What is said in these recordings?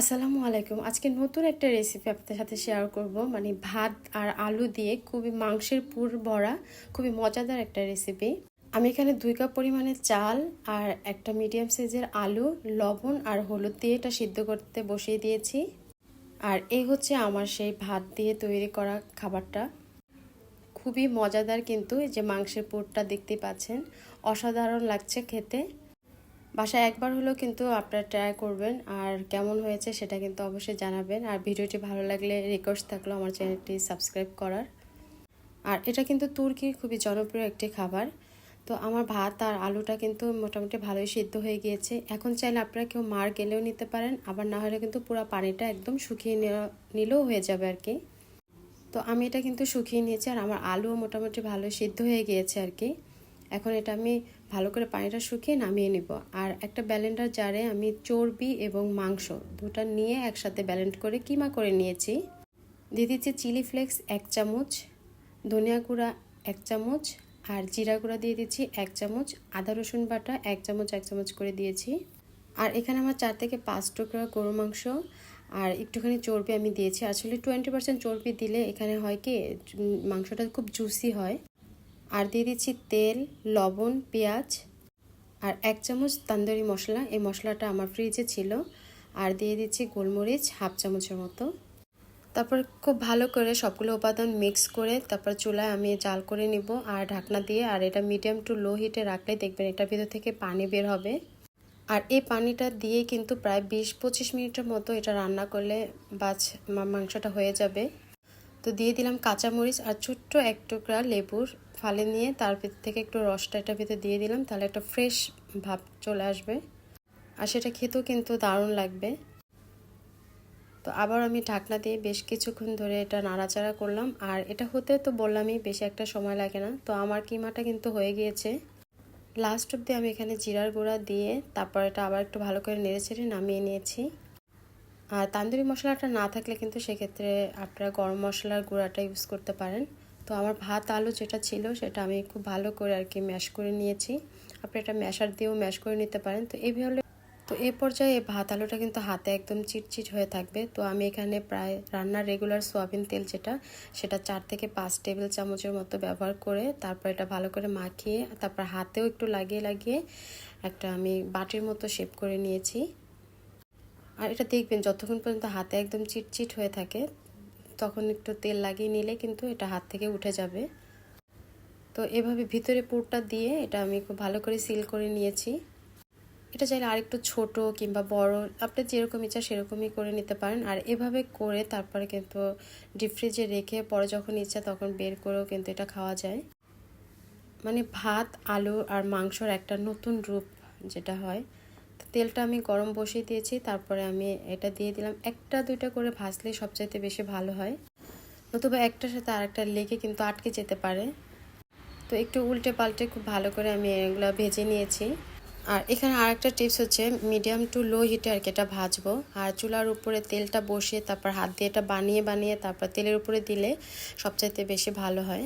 আসসালামু আলাইকুম। আজকে নতুন একটা রেসিপি আপনাদের সাথে শেয়ার করব। মানে ভাত আর আলু দিয়ে খুবই মাংসের পুর ভরা খুবই মজাদার একটা রেসিপি আমি এখানে দুই কাপ পরিমাণে চাল আর একটা মিডিয়াম সাইজের আলু, লবণ আর হলুদ দিয়ে এটা সিদ্ধ করতে বসিয়ে দিয়েছি। আর এই হচ্ছে আমার সেই ভাত দিয়ে তৈরি করা খাবারটা। খুবই মজাদার কিন্তু যে মাংসের পুরটা দেখতে পাচ্ছেন। অসাধারণ লাগছে খেতে। বাসায় একবার হলেও কিন্তু আপনারা ট্রাই করবেন। আর কেমন হয়েছে সেটা কিন্তু অবশ্যই জানাবেন। আর ভিডিওটি ভালো লাগলে রিকোয়েস্ট থাকল আমার চ্যানেলটি সাবস্ক্রাইব করার। আর এটা কিন্তু তুর্কির খুবই জনপ্রিয় একটি খাবার। তো আমার ভাত আর আলুটা কিন্তু মোটামুটি ভালোই সিদ্ধ হয়ে গিয়েছে। এখন চাইলে আপনারা কেউ মার গেলেও নিতে পারেন। আবার না হলে কিন্তু পুরো পানিটা একদম শুকিয়ে নিলেও হয়ে যাবে আর কি। তো আমি এটা কিন্তু শুকিয়ে নিয়েছি। আর আমার আলুও মোটামুটি ভালো সিদ্ধ হয়ে গিয়েছে আর কি। এখন এটা আমি ভালো করে পানিটা শুকিয়ে নামিয়ে নিব। আর একটা ব্যালেন্ডার জারে আমি চর্বি এবং মাংস দুটা নিয়ে একসাথে ব্যালেন্ড করে কিমা করে নিয়েছি। দিয়ে দিচ্ছি চিলি ফ্লেক্স এক চামচ, ধনিয়া গুঁড়া এক চামচ, আর জিরা গুঁড়া দিয়ে দিচ্ছি এক চামচ, আদা রসুন বাটা এক চামচ এক চামচ করে দিয়েছি। আর এখানে আমার চার থেকে পাঁচ টুকরা গরু মাংস, আর একটুখানি চর্বি আমি দিয়েছি। আসলে টোয়েন্টি পার্সেন্ট চর্বি দিলে এখানে হয় কি মাংসটা খুব জুসি হয়। আর দিয়ে দিচ্ছি তেল, লবণ, পেঁয়াজ আর এক চামচ তান্দুরি মশলা। এই মশলাটা আমার ফ্রিজে ছিল। আর দিয়ে দিচ্ছি গোলমরিচ, হাফ চামচের মতো। তারপর খুব ভালো করে সবগুলো উপাদান মিক্স করে তারপর চুলায় আমি জাল করে নিব আর ঢাকনা দিয়ে। আর এটা মিডিয়াম টু লো হিটে রাখলে দেখবেন এটার ভিতর থেকে পানি বের হবে। আর এই পানিটা দিয়ে কিন্তু প্রায় বিশ পঁচিশ মিনিটের মতো এটা রান্না করলে বাছ মাংসটা হয়ে যাবে। তো দিয়ে দিলাম কাঁচামরিচ আর ছোট্ট এক টুকরা লেবুর ফালে নিয়ে তার ভিতর থেকে একটু রসটা এটার ভিতরে দিয়ে দিলাম, তাহলে একটা ফ্রেশ ভাব চলে আসবে। আর সেটা খেতেও কিন্তু দারুণ লাগবে। তো আবার আমি ঢাকনা দিয়ে বেশ কিছুক্ষণ ধরে এটা নাড়াচাড়া করলাম, আর এটা হতে তো বললামই বেশি একটা সময় লাগে না। তো আমার কিমাটা কিন্তু হয়ে গিয়েছে। লাস্ট অব্দি আমি এখানে জিরার গুঁড়া দিয়ে তারপর এটা আবার একটু ভালো করে নেড়ে ছেড়ে নামিয়ে নিয়েছি। আর তান্দুরি মশলাটা না থাকলে কিন্তু সেক্ষেত্রে আপনারা গরম মশলার গুঁড়াটা ইউজ করতে পারেন। তো আমার ভাত, আলু যেটা ছিল সেটা আমি খুব ভালো করে আর কি ম্যাশ করে নিয়েছি। আপনি এটা ম্যাশার দিয়েও ম্যাশ করে নিতে পারেন। তো এইভাবে তো এ পর্যায়ে ভাত, আলুটা কিন্তু হাতে একদম চিটচিট হয়ে থাকবে। তো আমি এখানে প্রায় রান্নার রেগুলার সোয়াবিন তেল যেটা, সেটা চার থেকে পাঁচ টেবিল চামচের মতো ব্যবহার করে তারপর এটা ভালো করে মাখিয়ে, তারপর হাতেও একটু লাগিয়ে লাগিয়ে একটা আমি বাটির মতো শেপ করে নিয়েছি। আর এটা দেখবেন, যতক্ষণ পর্যন্ত হাতে একদম চিটচিট হয়ে থাকে, তখন একটু তেল লাগিয়ে নিলে কিন্তু এটা হাত থেকে উঠে যাবে। তো এভাবে ভিতরে পুরটা দিয়ে এটা আমি খুব ভালো করে সিল করে নিয়েছি। এটা চাইলে আরেকটু ছোট কিংবা বড়, আপনি যেরকম ইচ্ছা সেরকমই করে নিতে পারেন। আর এভাবে করে তারপরে কিন্তু ডিপ ফ্রিজে রেখে পরে যখন ইচ্ছা তখন বের করেও কিন্তু এটা খাওয়া যায়। মানে ভাত, আলু আর মাংসর একটা নতুন রূপ যেটা হয় তেলটা আমি গরম বসিয়ে দিয়েছি, তারপরে আমি এটা দিয়ে দিলাম। একটা, দুইটা করে ভাজলে সবচাইতে বেশি ভালো হয়। নতুবা একটার সাথে আরেকটা লেগে কিন্তু আটকে যেতে পারে। তো একটু উল্টে পাল্টে খুব ভালো করে আমি এগুলো ভেজে নিয়েছি। আর এখানে আরেকটা টিপস হচ্ছে মিডিয়াম টু লো হিটে আর কি এটা ভাজবো। আর চুলার উপরে তেলটা বসিয়ে, তারপর হাত দিয়ে এটা বানিয়ে বানিয়ে, তারপর তেলের উপরে দিলে সবচাইতে বেশি ভালো হয়।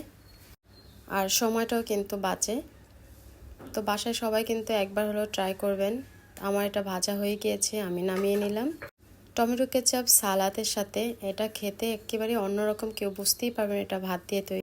আর সময়টাও কিন্তু বাঁচে। তো বাসায় সবাই কিন্তু একবার হলেও ট্রাই করবেন। আমার এটা ভাজা হয়ে গিয়েছে, আমি নামিয়ে নিলাম। টমেটো কেচাপ সালাদের সাথে এটা খেতে একেবারে অন্যরকম, কেউ বুঝতেই পারবেন এটা ভাত দিয়ে তৈরি।